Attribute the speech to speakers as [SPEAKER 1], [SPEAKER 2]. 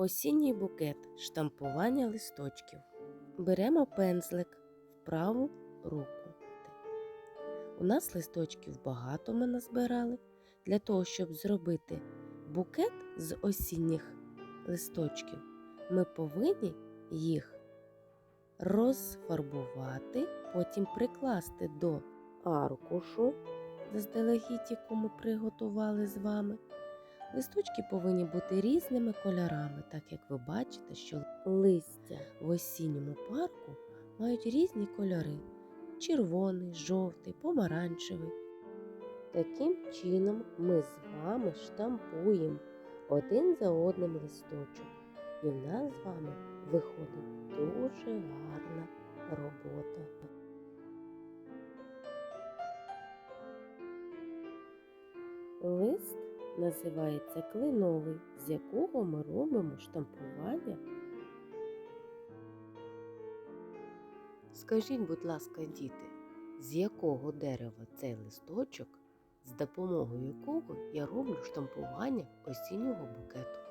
[SPEAKER 1] Осінній букет штампування листочків. Беремо пензлик в праву руку. У нас листочків багато ми назбирали. Для того, щоб зробити букет з осінніх листочків, ми повинні їх розфарбувати, потім прикласти до аркушу, заздалегідь, ми приготували з вами. Листочки повинні бути різними кольорами, так як ви бачите, що листя в осінньому парку мають різні кольори: червоний, жовтий, помаранчевий. Таким чином ми з вами штампуємо один за одним листочок. І в нас з вами виходить дуже гарна робота. Лист називається клиновий, з якого ми робимо штампування. Скажіть, будь ласка, діти, з якого дерева цей листочок, з допомогою якого я роблю штампування осіннього букету?